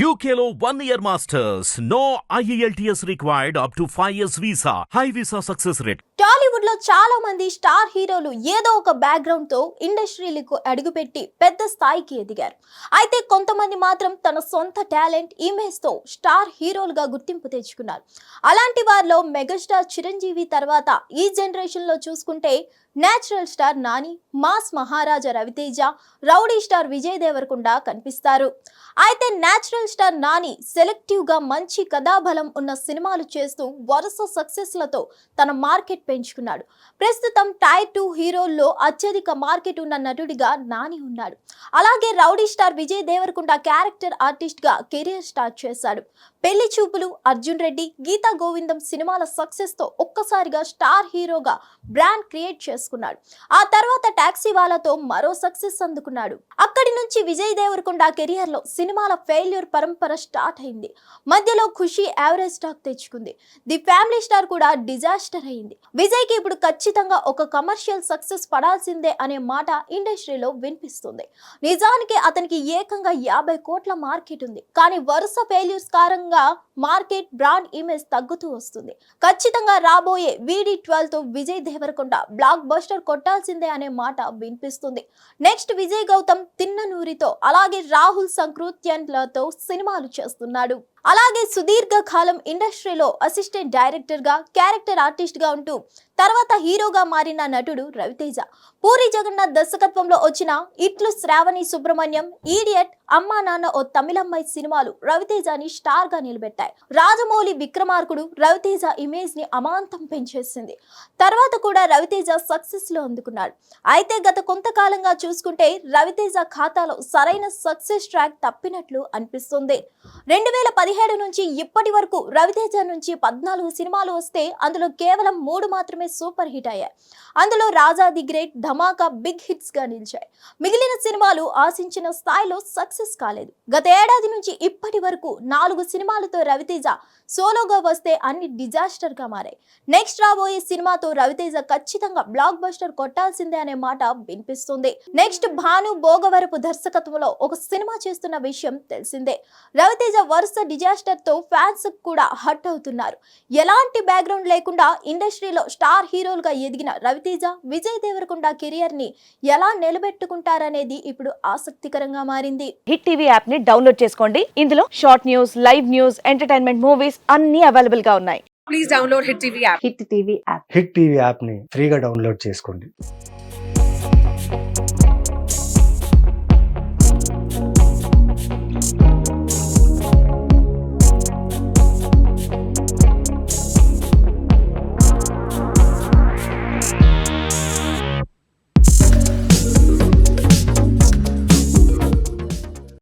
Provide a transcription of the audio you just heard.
యూకేలో one year masters no IELTS required up to five years visa high visa success rate టాలీవుడ్లో చాలా మంది star హీరోలు ఏదో ఒక బ్యాక్గ్రౌండ్తో ఇండస్ట్రీలకు అడుగుపెట్టి పెద్ద స్థాయికి ఎదిగారు. అయితే కొంతమంది మాత్రం తన సొంత టాలెంట్ ఇమేజ్తో స్టార్ హీరోలుగా గుర్తింపు తెచ్చుకున్నారు. అలాంటి వారిలో మెగాస్టార్ చిరంజీవి తర్వాత ఈ జనరేషన్లో చూసుకుంటే natural star Nani mass Maharaja Ravi Teja rowdy star Vijay Deverakonda కనిపిస్తారు. అయితే నేచురల్ స్టార్ నాని సెలెక్టివ్గా మంచి కథాబలం ఉన్న సినిమాలు చేస్తూ వరుస సక్సెస్లతో తన మార్కెట్ పెంచుకున్నాడు. ప్రస్తుతం టైర్ టూ హీరోల్లో అత్యధిక మార్కెట్ ఉన్న నటుడిగా నాని ఉన్నాడు. అలాగే rowdy star Vijay Deverakonda character ఆర్టిస్ట్గా కెరియర్ స్టార్ట్ చేశాడు. పెళ్ళి చూపులు అర్జున్ రెడ్డి గీతా గోవిందం సినిమాల సక్సెస్తో ఒక్కసారిగా స్టార్ హీరోగా బ్రాండ్ క్రియేట్ చేసుకున్నాడు. ఆ తర్వాత టాక్సీ వాళ్ళతో మరో సక్సెస్ అందుకున్నాడు. అక్కడి నుంచి విజయ్ దేవరకొండ కెరియర్లో సినిమాల ఫెయిల్యూర్ పరంపర స్టార్ట్ అయింది. మధ్యలో ఖుషి యావరేజ్ స్టాక్ తెచ్చుకుంది. ది ఫ్యామిలీ స్టార్ కూడా డిజాస్టర్ అయింది. విజయ్కి ఇప్పుడు ఖచ్చితంగా ఒక కమర్షియల్ సక్సెస్ పడాల్సిందే అనే మాట ఇండస్ట్రీలో వినిపిస్తుంది. నిజానికి అతనికి ఏకంగా యాభై కోట్ల మార్కెట్ ఉంది. కానీ వరుస ఫెయిల్యూర్స్ కారణంగా ఉండగా మార్కెట్ బ్రాండ్ ఇమేజ్ తగ్గుతూ వస్తుంది. ఖచ్చితంగా రాబోయే వీడి ట్వెల్వ్తో విజయ్ దేవరకొండ బ్లాక్ బస్టర్ కొట్టాల్సిందే అనే మాట వినిపిస్తుంది. నెక్స్ట్ విజయ్ గౌతమ్ తిన్ననూరితో అలాగే రాహుల్ సంకృత్యన్లతో సినిమాలు చేస్తున్నాడు. అలాగే సుదీర్ఘ కాలం ఇండస్ట్రీలో అసిస్టెంట్ డైరెక్టర్గా క్యారెక్టర్ ఆర్టిస్ట్గా ఉంటూ తర్వాత హీరోగా మారిన నటుడు రవితేజ. పూరి జగన్నాథ్ దర్శకత్వంలో వచ్చిన ఇట్లు శ్రావణి సుబ్రహ్మణ్యం ఈడియట్ అమ్మా నాన్న ఓ తమిళమ్మాయి సినిమాలు రవితేజని స్టార్గా నిలబెట్టాయి రాజమౌళి విక్రమార్కుడు రవితేజ ఇమేజ్ని అమాంతం పెంచేసింది. తర్వాత కూడా రవితేజ సక్సెస్లో అందుకున్నాడు. అయితే గత కొంతకాలంగా చూసుకుంటే రవితేజ ఖాతాలో సరైన సక్సెస్ ట్రాక్ తప్పినట్లు అనిపిస్తుంది. రెండు వేల పదిహేడు నుంచి ఇప్పటి వరకు రవితేజ నుంచి పద్నాలుగు సినిమాలు వస్తే అందులో కేవలం మూడు మాత్రమే సూపర్ హిట్ అయ్యాయి. అందులో Raja the great Dhamaka big హిట్స్గా నిలిచాయి. మిగిలిన సినిమాలు ఆశించిన స్థాయిలో సక్సెస్ కాలేదు. గత ఏడాది నుంచి ఇప్పటి వరకు నాలుగు సినిమాలతో రవితేజ సోలోగా వస్తే అన్ని డిజాస్టర్గా మారాయి. నెక్స్ట్ రాబోయే సినిమాతో రవితేజ ఖచ్చితంగా బ్లాక్ బస్టర్ కొట్టాల్సిందే అనే మాట వినిపిస్తుంది. నెక్స్ట్ భాను భోగవరపు దర్శకత్వంలో ఒక సినిమా చేస్తున్న విషయం తెలిసిందే. రవితేజ వరుస డిజాస్టర్తో ఫ్యాన్స్ కూడా హట్ అవుతున్నారు. ఎలాంటి బ్యాక్గ్రౌండ్ లేకుండా ఇండస్ట్రీలో స్టార్ హీరోలుగా ఎదిగిన రవితేజ విజయ్ దేవరకొండ కెరియర్ని ఎలా నిలబెట్టుకుంటారనేది ఇప్పుడు ఆసక్తికరంగా మారింది. హిట్ టీవీ యాప్ని డౌన్లోడ్ చేసుకోండి. ఇందులో short news live news entertainment movies అన్ని అవైలబుల్గా ఉన్నాయి. Please download Hit TV app. Hit TV app hit TV యాప్ని ఫ్రీగా డౌన్లోడ్ చేసుకోండి.